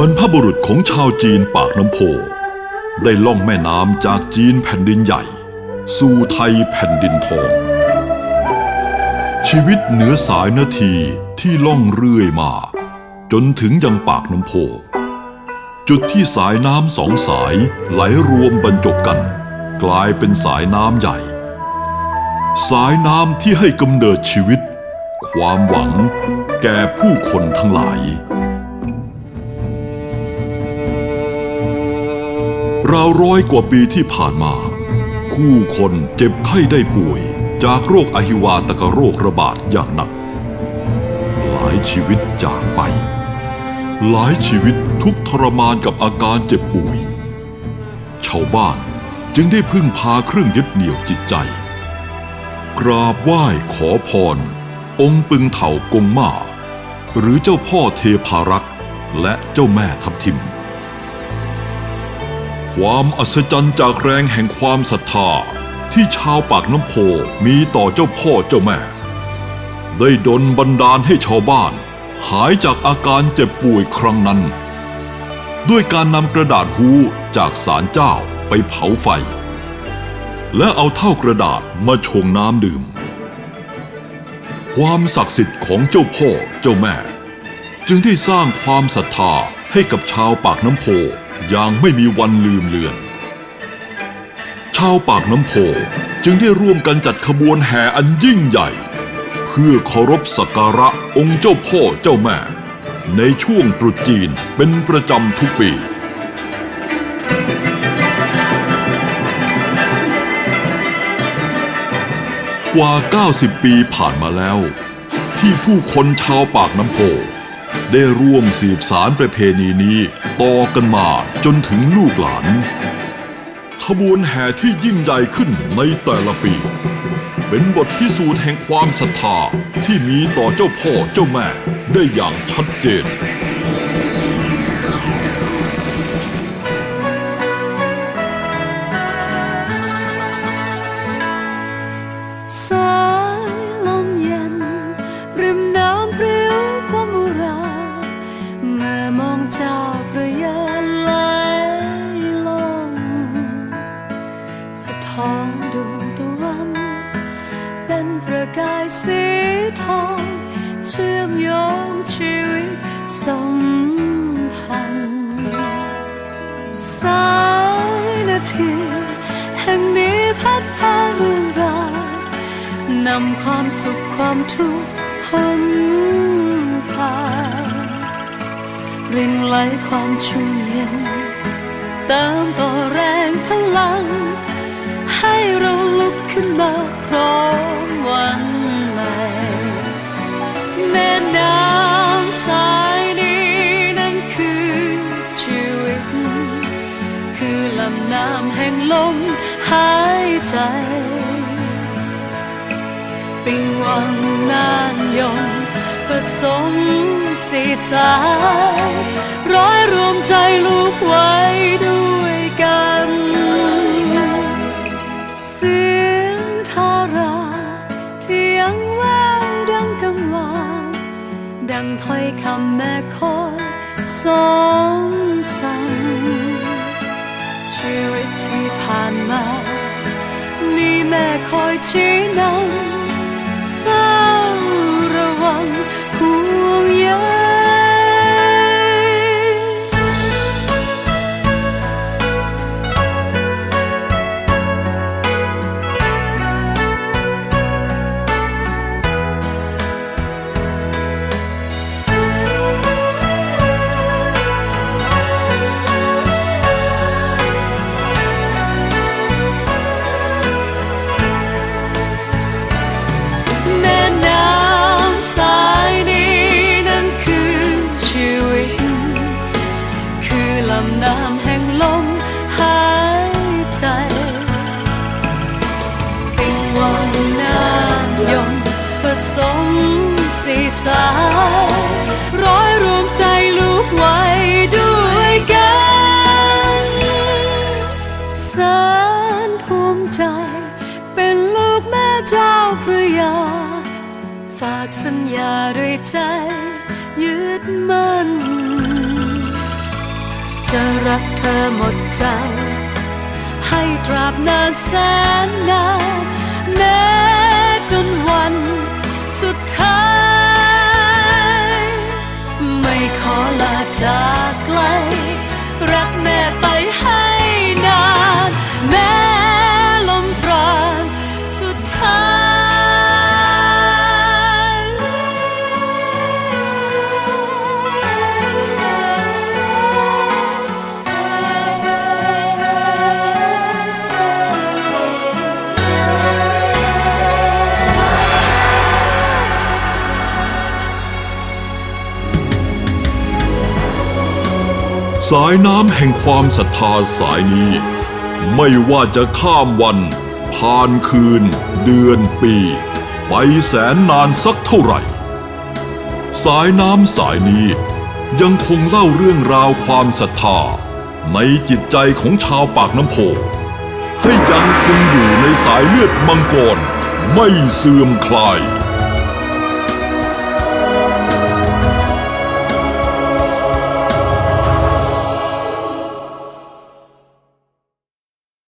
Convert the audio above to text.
บรรพบุรุษของชาวจีนปากน้ำโพ ได้ล่องแม่น้ำจากจีนแผ่นดินใหญ่ สู่ไทยแผ่นดินทอง ชีวิตเหนือสายนาทีที่ล่องเรื่อยมา จนถึงยังปากน้ำโพ จุดที่สายน้ำสองสายไหลรวมบรรจบกัน กลายเป็นสายน้ำใหญ่ สายน้ำที่ให้กำเนิดชีวิต ความหวังแก่ผู้คนทั้งหลาย ราวร้อยกว่าปีที่ผ่านมา ผู้คนเจ็บไข้ได้ป่วย จากโรคอหิวาตกโรคระบาดอย่างหนัก หลายชีวิตจากไป หลายชีวิตทุกทรมานกับอาการเจ็บป่วย ชาวบ้านจึงได้พึ่งพาเครื่องยึดเหนี่ยวจิตใจ กราบไหว้ขอพร องค์ปึงเถากงมาหรือเจ้าพ่อเทพารักษ์และเจ้าแม่ทับทิม ความอัศจรรย์จากแรงแห่งความศรัทธา ที่ชาวปากน้ำโพมีต่อเจ้าพ่อเจ้าแม่ ได้ดลบันดาลให้ชาวบ้าน หายจากอาการเจ็บป่วยครั้งนั้น ด้วยการนำกระดาษฮูจากศาลเจ้าไปเผาไฟ และเอาเท่ากระดาษมาชงน้ำดื่ม ความศักดิ์สิทธิ์ของเจ้าพ่อเจ้าแม่ จึงได้สร้างความศรัทธาให้กับชาวปากน้ำโพ อย่างไม่มีวันลืมเลือน ชาวปากน้ำโพจึงได้ร่วมกันจัดขบวนแห่อันยิ่งใหญ่ เพื่อเคารพสักการะองค์เจ้าพ่อเจ้าแม่ ในช่วงตรุษจีนเป็นประจำทุกปีกว่า 90 ปีผ่านมาแล้ว ที่ผู้คนชาวปากน้ำโพได้ร่วมสืบสารประเพณีนี้ ต่อกันมาจนถึงลูกหลาน ขบวนแห่ที่ยิ่งใหญ่ขึ้นในแต่ละปี เป็นบทพิสูจน์แห่งความศรัทธาที่มีต่อเจ้าพ่อเจ้าแม่ได้อย่างชัดเจนสายลมเย็น ริมน้ำพริ้วความอุราเมื่อมองจ้า สัมพันธ์สายนาทีแห่งนี้พัดพาเรื่องราวนำความสุขความทุกข์พ้นผ่านรินไหลความชุ่มเย็นเติมต่อแรงพลัง คำน้ำแห่งลมหายใจ ปิงวังนานยงผสมสีสาย ร้อยรวมใจลูกไว้ด้วยกัน เสียงทาราที่ยังแววดังกังวานดังถ้อยคำแม่คอยสองสั่ง ชีวิตที่ผ่านมา นี่แม่คอยชี้นำำน้ำแห่งลมหายใจ เป็นวันน้ำยมผสมสีสายร้อยรวมใจลูกไว้ด้วยกันแสนภูมิใจ เป็นลูกแม่เจ้าพระยา ฝากสัญญาด้วยใจ ยึดมั่น จะรักเธอหมดใจ ให้ตราบนานแสนนาน สายน้ำแห่งความศรัทธาสายนี้ ไม่ว่าจะข้ามวัน ผ่านคืน เดือนปี ไปแสนนานสักเท่าไหร่ สายน้ำสายนี้ยังคงเล่าเรื่องราวความศรัทธา ในจิตใจของชาวปากน้ำโพ ให้ยังคงอยู่ในสายเลือดมังกรไม่เสื่อมคลาย